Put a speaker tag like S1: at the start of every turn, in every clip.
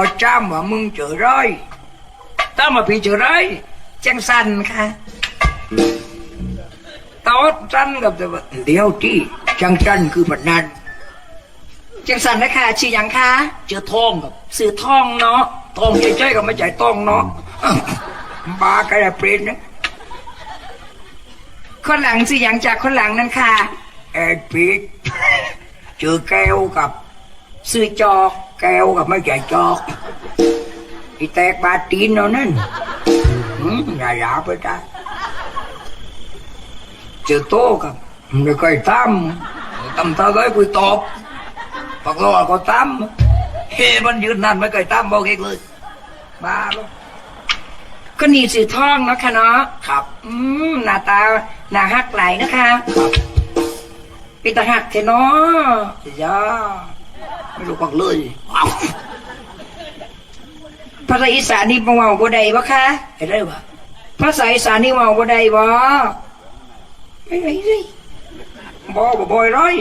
S1: ก็จ้ำว่ามึงเจอร้อยถ้ามาพี่เจอร้อยจังสันค่ะตอดสันกับเดียวที่จังสันคือแบบนั้นจังสันนะคะชื่อยังคะเจอทองกับซื้อทองเนาะทองใจๆกับไม่ใจทองเนาะบากระเปรนนะคนหลังชื่อหยังจากคนหลังนั่นค่ะแอดพีดเจอแก้วกับ ซื้อจอกแก้วกับไม่ใจจอกอีแตกบาตีนเนาะนั่นอืมอย่าอย่าไปจ้าเจอโตกับไม่เคยทำทำท่าเลยกูตอบปักโลก็ตั้มเฮ้มันยืนนั่นไม่เคยตั้มบอกเองเลยบ้าลูกก็นี่สีทองเนาะค่ะเนาะครับ อืมหน้าตาหน้าฮักไหลนะคะครับเป็นตาหักเทเนาะจ้า ไม่รู้ปักเลยอ้าวภาษาอีสานนี่บ่เว้าบ่ได้บ่คะเห็นได้บ่ภาษาอีสานนี่เว้าบ่ได้บ่ไม่ได้สิบ่บ่บ่อยร้อย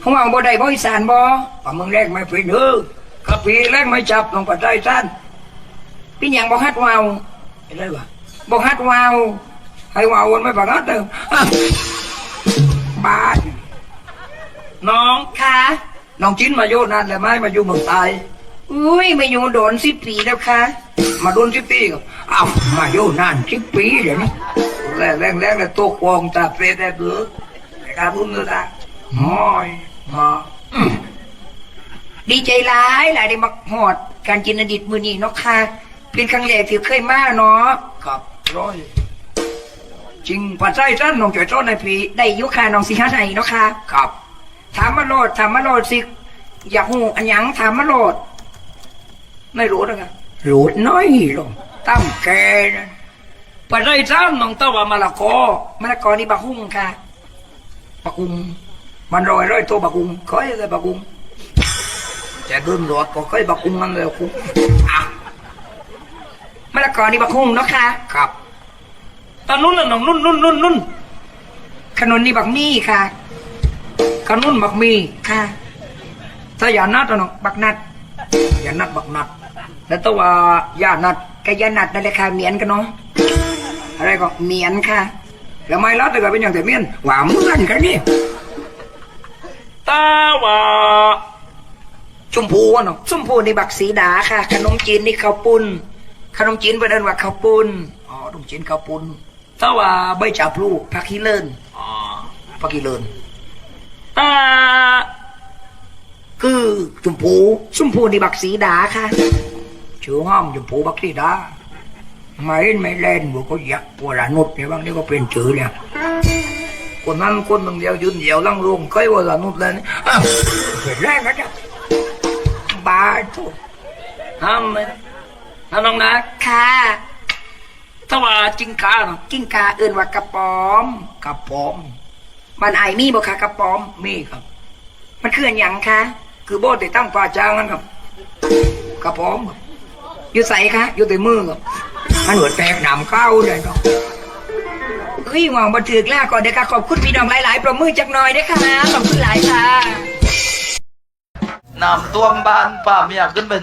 S1: เขาเอาบ่ได้บ่อีสานบ่ป่ามึงแรกไม่เป็นเออกะปีแรกไม่จับลงปัดใจท่านพี่หยังบ่ฮัดวาวเห็นได้บ่บ่ฮัดวาวให้วาววนไม่ปังฮัดเด้ออะบาดน้องค่ะ น้องจิ้นมาอยู่นานแล้วไหมมาอยู่เมืองไทยอุ้ยมาอยู่โดนสิบปีแล้วค่ะ มาโดนสิบปีกับอ้าวมาอยู่นานสิบปีเดี๋ยวนี้แรงแรงแรงแล้วตัวควงตาเปรตแต่เบือแต่การบุญเลยตาหอยมาอืมดีใจร้ายหลายได้มาหอดการกินอดีตมือนี้เนาะค่ะเป็นครั้งแรกที่เคยมาเนาะครับร้อยจริงปัจจัยท่านน้องจ่อยต้นในปีได้อยุคาน้องสีห้าไห้เนาะค่ะครับ ถามมาโลดถามมาโลดสิอยากหูอันหยังถามมาโลด ไม่รู้นะคะรู้น้อยลงตั้มแกนะปัจจัยท่านน้องตะวันมะละกอมะละกอนี่บะหุ่งค่ะบักกุงมันรอยร้อยตัวบักกุงเคยเลยบักกุงจะเดินหลวดก็เคยบักกุงมันเลยคุงอะมะละกอนี่บักกุงเนาะค่ะครับตอนนู้นน่ะน้องนุ่นนุ่นนุ่นนุ่นขนุนนี่บักมี่ค่ะ ขนุนบักมี่ค่ะถ้าอย่านัดอะน้องบักนัดอย่านัดบักนัด แล้วตัวว่าอย่านัดกับอย่านัดนั่นแหละค่ะเหมียนกันเนาะอะไรก็เหมียนค่ะ แล้วไม่รัดแต่ก็เป็นอย่างแต่เมียนหวาเหมือนกันนี่ตาว่าชมพูวะเนาะชมพูในบักสีดาค่ะ ขนมจีนนี่ข้าวปุ้นขนมจีนเป็นอันว่าข้าวปุ้นอ๋อขนมจีนข้าวปุ้นถ้าว่าใบจับลูกผักขี้เลินอ๋อผักขี้เลินตา คือชมพูชมพูในบักสีดาค่ะชื่อห้อมชมพูบักสีดาไม่ไม่เล่นบุก็อยากปวดนุษเนี่ยบางนี่ก็เป็นชื่อเนี่ยคนนั้นคนหนึ่งเดียวยืนเดียวลังลงเคยว่าละนุษเลยนี่อ้าวเป็นแรกนะจ๊ะบาทุห้ามเลยนะนะน้องนะค่ะถ้าว่าจิงกาเนาะจิงกาเอื่นว่ากระป๋อมกระป๋อมมันไอมีบ่คะกระป๋อมมีครับ มันคืออนหยังคะ คือโบติดตั้งป่าจางนั่นครับกระป๋อมครับอยู่ใส่คะอยู่แต่มือครับมันหัวแตกหนำเข้าเลยครับเฮ้ยมองบันทึกแล้วก่อนเด็กค่ะขอบคุณพี่น้องหลาย ๆ ประมือจักหน่อยด้วยค่ะขอบคุณหลายค่ะ
S2: น้ำท่วมบ้านป่าเมียกขึ้นไป